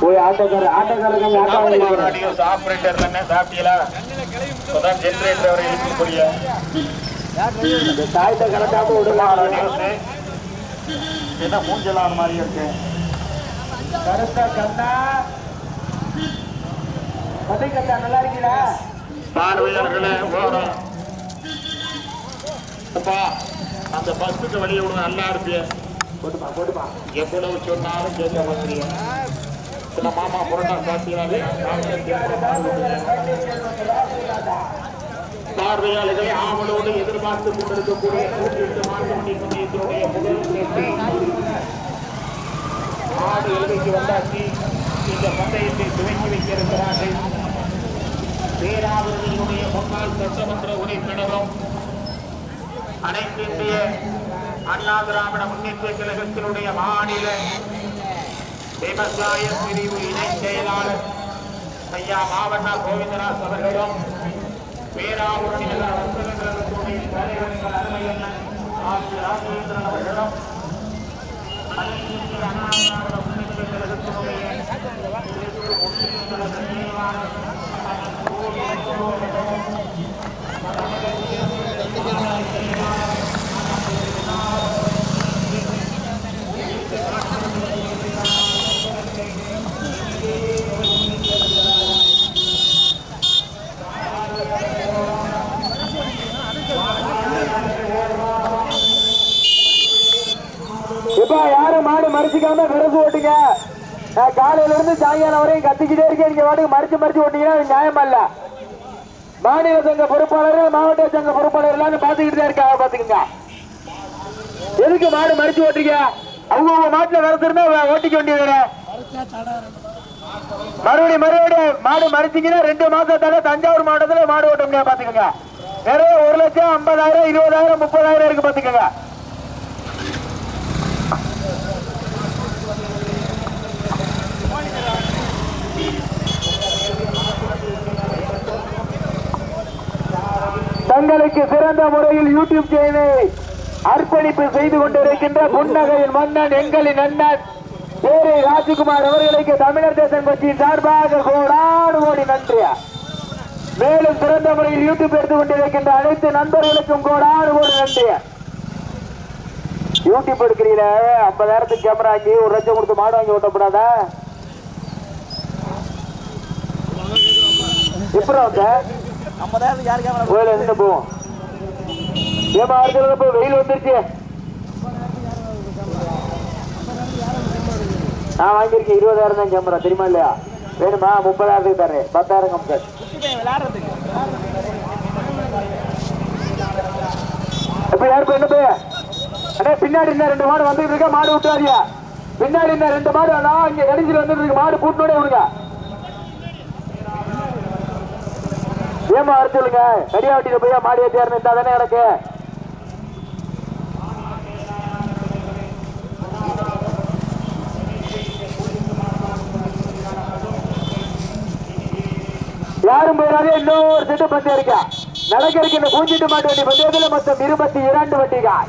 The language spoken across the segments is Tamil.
போய் ஆட்டோக்கார ஆட்டோக்காரங்க ஆட்டோ ஆபரேட்டர் தானே சாப்பிட்டீங்களா? இப்பதான் ஜென்ரேட்டர் வரை இருக்கக்கூடிய இந்த தாயத்தை கலக்காம ஆடியோஸ் என்ன மூஞ்சலாம் மாதிரி இருக்கு? கருத்தா கண்ணா கண்ணா நல்லா இருக்கீங்களா? பார்வையாளர்களே ஓரம் அப்பா அந்த பஸ்ஸுக்கு வெளியே விடுங்க நல்லா இருப்பிய எவ்வளவு சொன்னாலும் கேட்க மாட்டீங்க சில மாமா புரட்டா சாப்பிட்டாலே பார்வையாளர்களை ஆவலோடு எதிர்பார்த்து கொண்டிருக்கக்கூடிய நூற்றி எட்டு மாட்டு வண்டி பந்தயத்தினுடைய முதல் சேர்த்து ஆடு எழுதிக்கு வந்தாச்சு இந்த பந்தயத்தை துவங்கி வைத்திருக்கிறார்கள் இருக்கிறார்கள் முன்னாள் சட்டமன்ற உரைப்பினரும் அனைத்து இந்திய அண்ணா திராவிட முன்னேற்ற கழகத்தினுடைய மாநில விவசாய பிரிவு இணை செயலாளர் ஐயா மாவட்ட கோவிந்தராஜ் அவர்களும் பேராவூரில் தலைவர்கள் அருமையண்ணன் ஆசி ராஜேந்திரன் அவர்களும் அண்ணா திராவிட முன்னேற்ற கழகத்தினுடைய ஒன்றிய அப்பா யாரும் மாடு மறிச்சுக்காம விரசு ஓட்டுங்க. நான் காலையில இருந்து சாயங்காலம் வரையும் கத்திக்கிட்டே இருக்கேன். நீங்க வாட்டுக்கு மறிச்சு மறிச்சு ஓட்டீங்கன்னா அது நியாயமா இல்ல? மாநில சங்க பொறுப்பாளர் மாவட்ட சங்க பொறுப்பாளர் எல்லாம் பாத்துக்கிட்டு தான் இருக்காங்க பாத்துக்கங்க எதுக்கு மாடு மறிச்சு ஓட்டுறீங்க? அவங்க உங்க மாட்டுல விரசு ஓட்டிக்க வேண்டியது மறுபடியும் மறுபடியும் மாடு மறிச்சிங்கன்னா ரெண்டு மாசத்தால தஞ்சாவூர் மாவட்டத்துல மாடு ஓட்ட முடியாது பாத்துக்கோங்க நிறைய ஒரு லட்சம் ஐம்பதாயிரம் இருபதாயிரம் முப்பதாயிரம் இருக்கு பாத்துக்கோங்க தங்களுக்கு சிறந்த முறையில் யூடியூப் சேனலை அர்ப்பணிப்பு செய்து கொண்டிருக்கின்ற புன்னகையின் மன்னன் எங்களின் அண்ணன் பேரை ராஜ்குமார் அவர்களுக்கு தமிழர் தேசம் கட்சியின் சார்பாக கோடாடு கோடி நன்றியா? மேலும் சிறந்த முறையில் யூடியூப் எடுத்துக் கொண்டிருக்கின்ற அனைத்து நண்பர்களுக்கும் கோடாடு கோடி நன்றியா? யூடியூப் எடுக்கிறீங்களே? ஐம்பதாயிரத்துக்கு கேமரா ஆக்கி ஒரு லட்சம் கொடுத்து மாடு வாங்கி ஓட்டப்படாதா எப்படி வந்த? ஐம்பதாயிரத்துக்கு யாரு கேமரா கோயில இருந்து போவோம். ஏமா அடுத்தது போய் வெயில் வந்துருச்சு. நான் வாங்கியிருக்கேன் இருபதாயிரம் தான் கேமரா தெரியுமா இல்லையா? வேணுமா? முப்பதாயிரத்துக்கு தரேன் பத்தாயிரம் விளையாடுறதுக்கு. இப்ப யாருக்கு என்ன போய் அண்ணே பின்னாடி இன்னும் ரெண்டு மாடு வந்துட்டு இருக்க? மாடு விட்டுறாதியா பின்னாடி இன்னும் ரெண்டு மாடு அதான் இங்க கடைசியில் வந்துட்டு இருக்கு. மாடு கூட்டினோட விடுங்க. வேகமா வர சொல்லுங்க. கடியாவட்டியில போய் மாடி ஏற்றியாருன்னு இருந்தா தானே எனக்கு? யாரும் போயிடாதே இன்னொரு செட்டு பந்தயம் இருக்கா? நடக்க இருக்கின்ற பூஞ்சிட்டு மாட்டு வண்டி பந்தயத்தில் மொத்தம் இருபத்தி இரண்டு வண்டிகள்.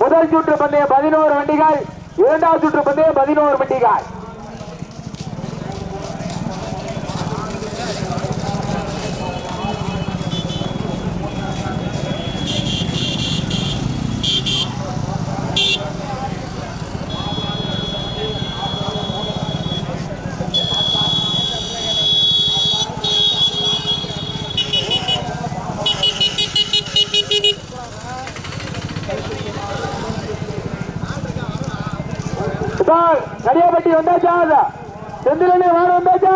முதல் சுற்று பந்தயம் பதினோரு வண்டிகள் இரண்டாவது சுற்று பந்தயம் பதினோரு வண்டிகள். சார் கடியாப்பட்டி வந்தாச்சா செந்திலனே வார வந்தாச்சா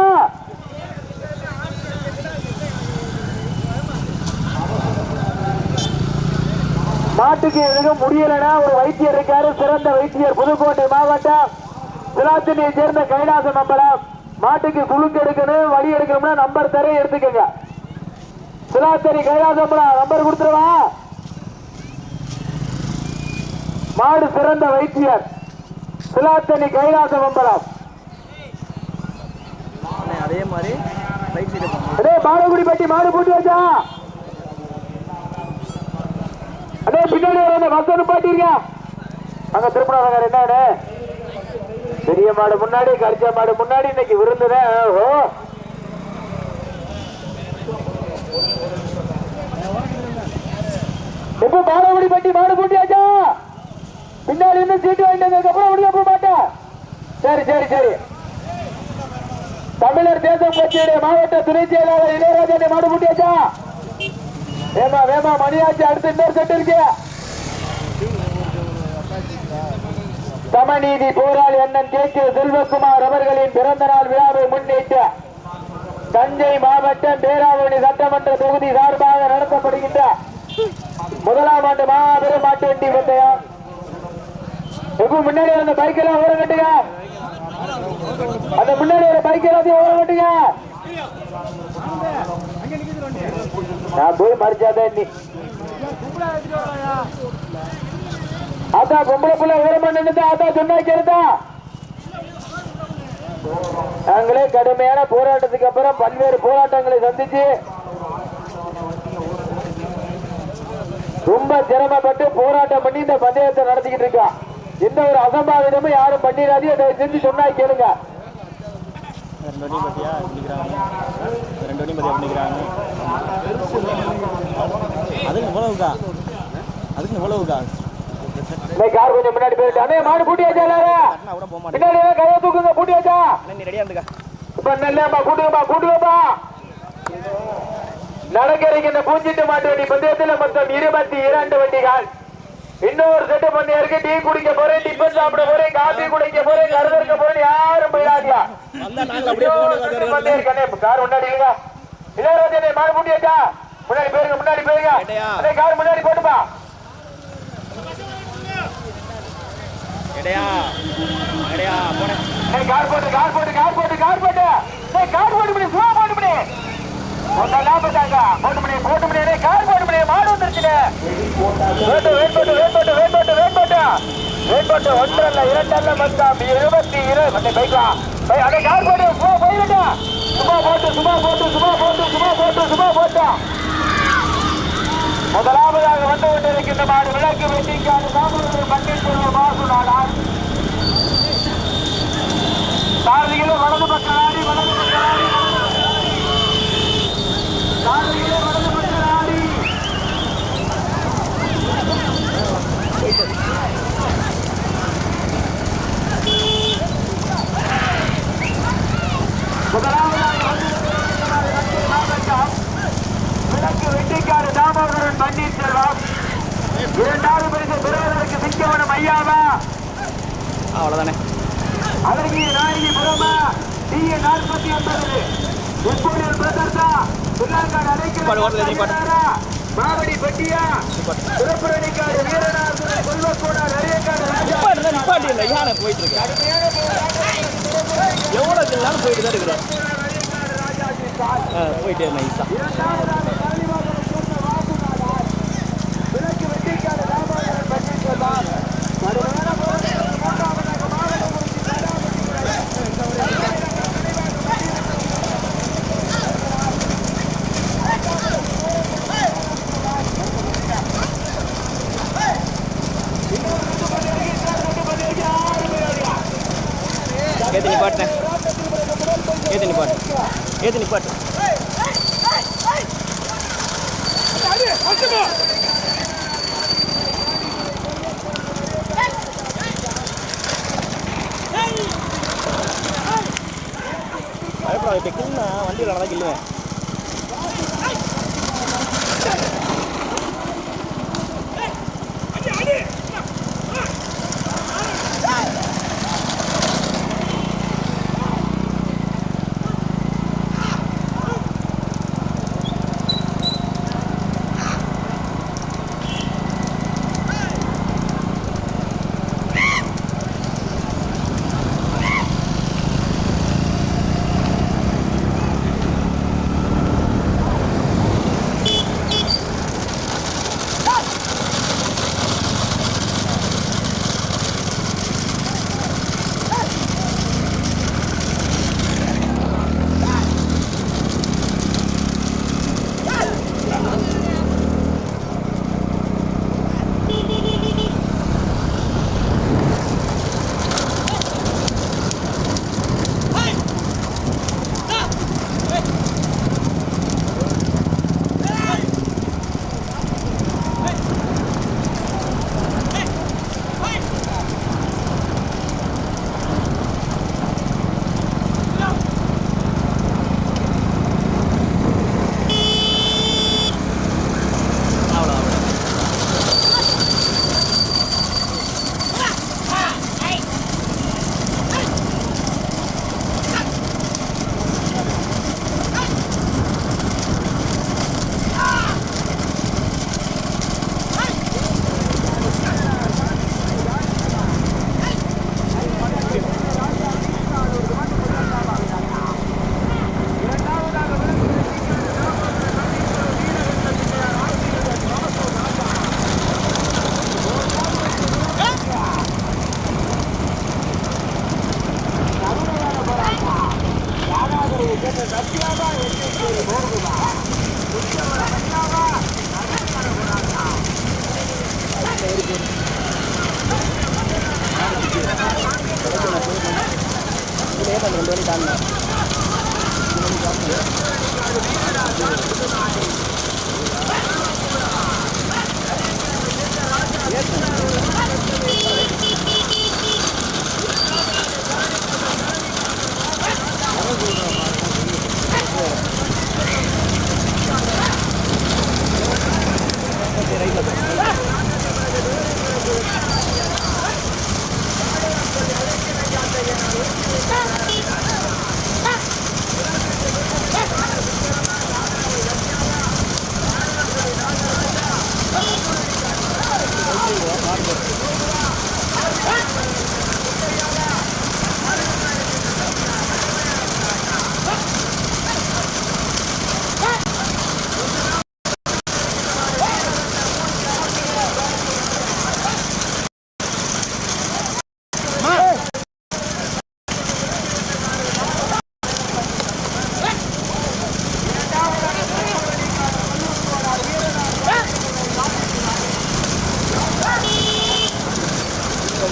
மாட்டுக்கு எதுவும் முடியலன்னா ஒரு வைத்தியர் இருக்காரு சிறந்த வைத்தியர். புதுக்கோட்டை மாவட்டம் சிலாத்தினியை சேர்ந்த கைலாச நம்பலம் மாட்டுக்கு குழுக்கு எடுக்கணும் வழி எடுக்கணும்னா நம்பர் தரே எடுத்துக்கங்க. சிலாத்தனி கைலாசம்பலம் நம்பர் கொடுத்துருவா. மாடு சிறந்த வைத்தியர். சிலாத்தனி கைலாச மம்பலம் அதே மாதிரி அடே பாலகுடி பட்டி மாடு போட்டு வச்சா. அடே பின்னாடி வர பஸ் பாட்டிருக்க அங்க திருப்பணக்காரர் என்ன வேணு? பெரிய மாடு முன்னாடி கரிச்ச மாடு முன்னாடி இன்னைக்கு விருந்துதான். ஓஹோ. எப்ப மாடபடி பட்டி மாடு பூட்டியாச்சா பின்னாடி இருந்து சீட்டு வாங்கிட்டு வந்ததுக்கு அப்புறம் போக மாட்டேன். சரி சரி சரி. தமிழர் தேசம் கட்சியுடைய மாவட்ட துணை செயலாளர் இளையராஜா மாடு முட்டியாச்சா வேமா வேமா மணியாச்சு அடுத்து இன்னொரு செட்டு இருக்கு. சமநீதி போராளி அண்ணன் கே. கே. செல்வகுமார் அவர்களின் பிறந்த நாள் விழாவை முன்னிட்டு தஞ்சை மாவட்டம் பேராவணி சட்டமன்ற தொகுதி சார்பாக நடத்தப்படுகின்ற முதலாம் ஆண்டு மாபெரும் மாட்டு வண்டி பந்தயம் எப்ப முன்னாடி அந்த பைக் எல்லாம் ஓர கட்டுங்க அந்த முன்னாடி ஒரு பைக் எல்லாத்தையும் ஓர கட்டுங்க நான் போய் மறிச்சாதான் நீ அதான் பொம்பளை புள்ள ஓரம் நின்று அதான் சொன்னா நாங்களே கடுமையான போராட்டத்துக்கு அப்புறம் பல்வேறு போராட்டங்களை சந்திச்சு ரொம்ப சிரமப்பட்டு போராட்டம் பண்ணி இந்த பந்தயத்தை நடத்திக்கிட்டு இருக்கான் எந்த ஒரு அசம்பாவிதமும் யாரும் பண்ணிடாதீங்க. அதை செஞ்சு சொன்னா கேளுங்க. ரெண்டு பத்தியா பண்ணிக்கிறாங்க ரெண்டு பத்தியா பண்ணிக்கிறாங்க அதுக்கு இவ்வளவுக்கா அதுக்கு இவ்வளவுக்கா கார் கொஞ்சம் முன்னாடி போயிட்டு மாடு பூட்டியாச்சா பின்னாடி கையை தூக்குங்க பூட்டியாச்சா நீ ரெடியா இருந்துக்கா இப்ப நல்லப்பா கூட்டுங்கப்பா கூட்டுங்கப்பா நடக்கிறீங்க இந்த பூஞ்சிட்டு மாட்டு வண்டி பந்தயத்துல மொத்தம் இருபத்தி இரண்டு வண்டிகள். இன்னொரு செட்டு பந்தயம் டீ குடிக்க போறேன் டிஃபன் சாப்பிட போறேன் காபி குடிக்க போறேன் கருதற்க போறேன் யாரும் போயிடாதியா கார் முன்னாடி இல்லைங்க இளையராஜனே மாடு பூட்டியாச்சா முன்னாடி போயிருங்க முன்னாடி போயிருங்க? அண்ணே, கார் முன்னாடி போட்டுப்பா. கார் போட்டு கார் போட்டு கார் போட்டு கார் போட்டு. கார் போட்டு பண்ணி சும்மா போட்டு பண்ணி போட்டு பண்ணி போட்டு பண்ணி ஏய், போட்டு பண்ணி மாடு வந்துருச்சுல வேட்டு வேட்டு வேட்டு வேட்டு வேட்டு வேட்டு ஒன்றல்ல இரண்டல்ல மொத்தம் இருபத்தி இரு. வந்து பைக்கா பை அதை கார் போட்டு சும்மா போயிட்டா. சும்மா போட்டு சும்மா போட்டு சும்மா போட்டு சும்மா போட்டு சும்மா போட்டா. முதலாவதாக வந்து கொண்டிருக்கின்ற மாடு விளக்கு வெட்டிக்கான தாமரை பன்னீர் மாசு நாடார். சாரதிகளும் வலது பக்கம் ஆடி வலது பக்க ஆடி சாரதிகளும் வலது பக்க ஆடி முதலாவதாக வந்து மாவட்டம் விளக்கு தாமோதரன் பன்னீர்செல்வம் இரண்டாவது பரிசு பெறுவதற்கு சிங்கவனம் ஐயாவா? அவ்வளோதானே அதற்கு நாயகி புறமா டிஏ நாற்பத்தி ஒன்பது. எப்போது பிரதர்தா? பிள்ளாங்காடு. அடைக்கல மாவடி பட்டியா? திருப்புரணிக்காடு வீரநாதன் கொல்வக்கூடாது அரியக்காடு ராஜா. நிப்பாட்டு நிப்பாட்டி இல்லை யானை போயிட்டு இருக்கு. எவ்வளோ போயிட்டு தான் போயிட்டே நைஸா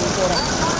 அப்படியே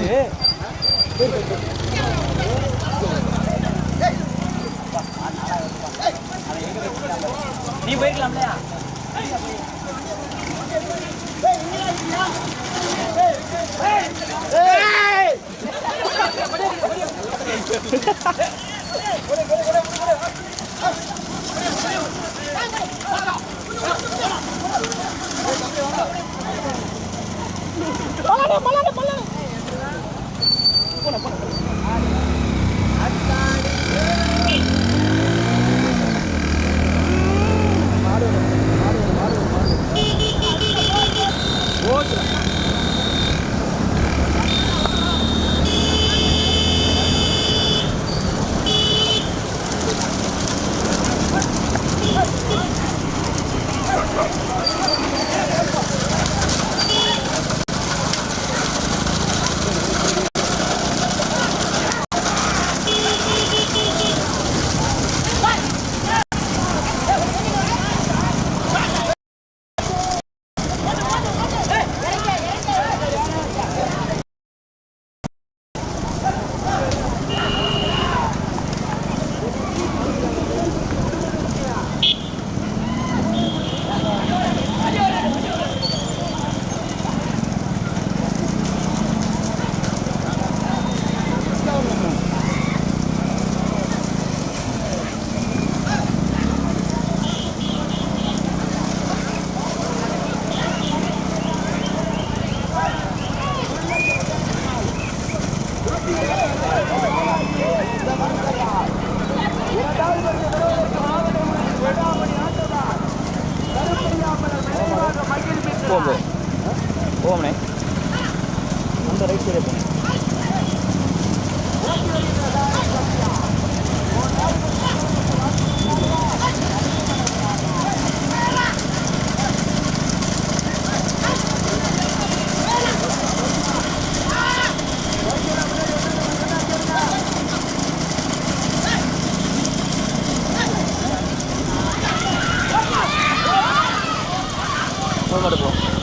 돼. 니 브레이크 남네야. ¡Hola, hola, hola! പോകാം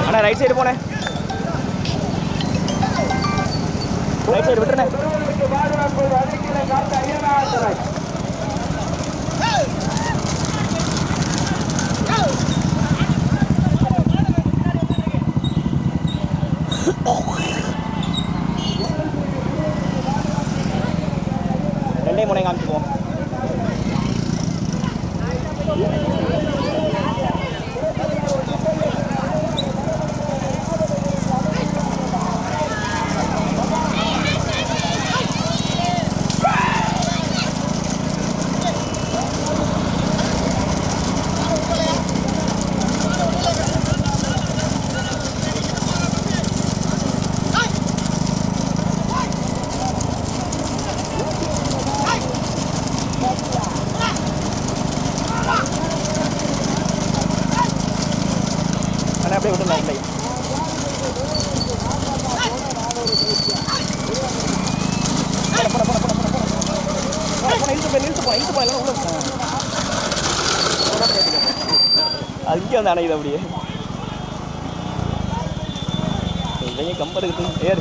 அண்ணா ரைட் சைடு போனேன். ரைட் சைடு விட்டுருண்ணே அணையுது அப்படியே. இவங்க கம்பர் இருக்குது ஏர்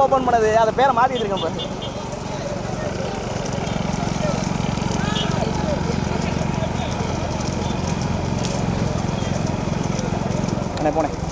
புதுசாக ஓப்பன் பண்ணது அதை பேரை மாற்றி வச்சிருக்கேன் இப்போ போனேன்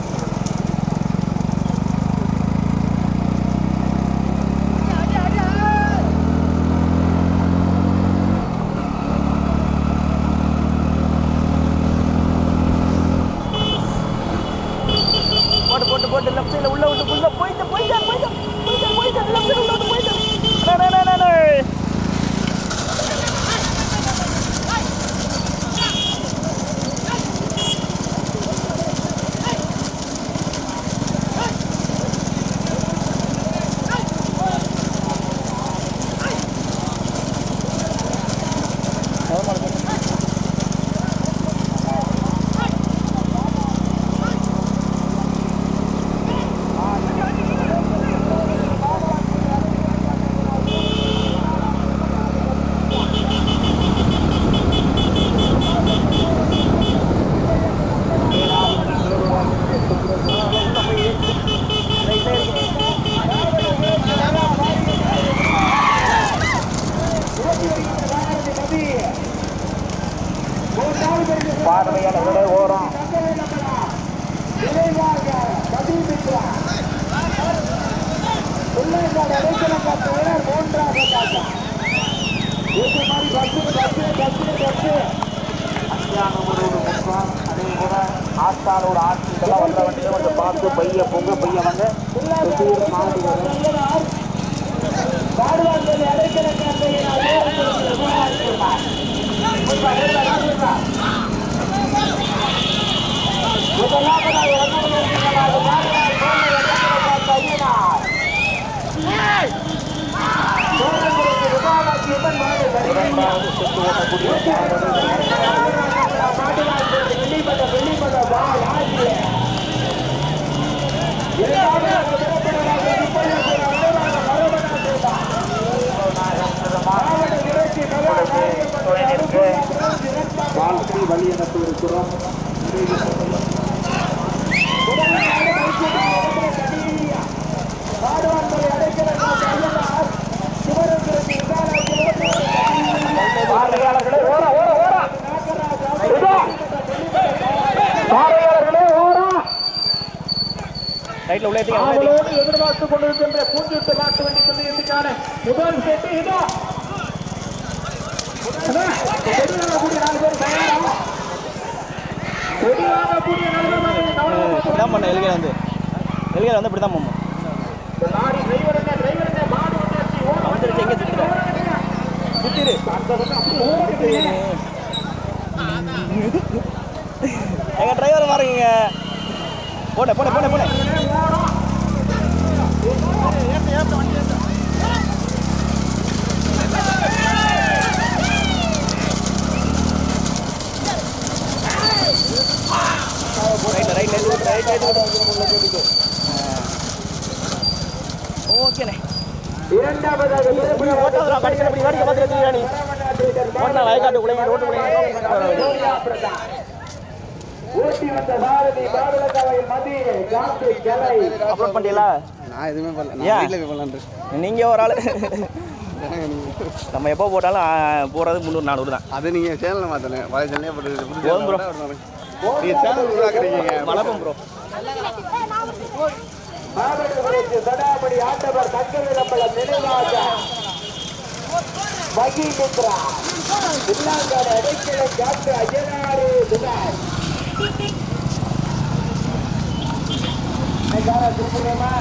காட்டா. முதலாவதாக வந்திருக்கிறார் பாடுவார் ஓட்டக்கூடிய துணைநிற்கு வாழ்க்கை வழி எனக்கு இருக்கிறோம் பார்வையாளர்களே உள்ளே எதிர்பார்த்து கொண்டிருக்கின்ற பூஞ்சிட்டு மாட்டு வண்டி பந்தயத்துக்கான முதல் செட்டு இதோ இதான் பண்ண எல்கே வந்து. எல்கே வந்து இப்படி தான் போகும் இந்த வந்துருச்சு எங்கே சுற்றிடு டிரைவர் மாறுங்க போட போட போட போட. ரைட் ரைட் ஓகேண்ணே இரண்டாவதாக ஓட்டாதான் வேடிக்கை நீ? ஓட்டா வயக்காட்டு குழைங்க ரோட்டு ஊட்டி வந்த பாரதி பாரதக்காவையில் மதிய காத்து கலை அப்லோட் பண்ணிட்டீங்களா நான் எதுவுமே பண்ணல. ஏன்? நான் வீட்டில் போய் பண்ணலான்ட்டு நீங்கள் ஒரு ஆள். நம்ம எப்போ போட்டாலும் போகிறது முந்நூறு நானூறு தான். அது நீங்கள் சேனலில் மாற்றணும் பழைய சேனலே போட்டு புது போதும் bro. சேனல் நீங்கள் சேனல் உருவாக்குறீங்க. வளர்ப்போம் ப்ரோ மாவட்டங்களுக்கு சடாபடி ஆண்டவர் தக்கவை நம்மள நினைவாக மகிழ்ந்திரா இல்லாங்காடு அடைக்கல காத்து ஐயனாறு துபாய் திருப்பூரமா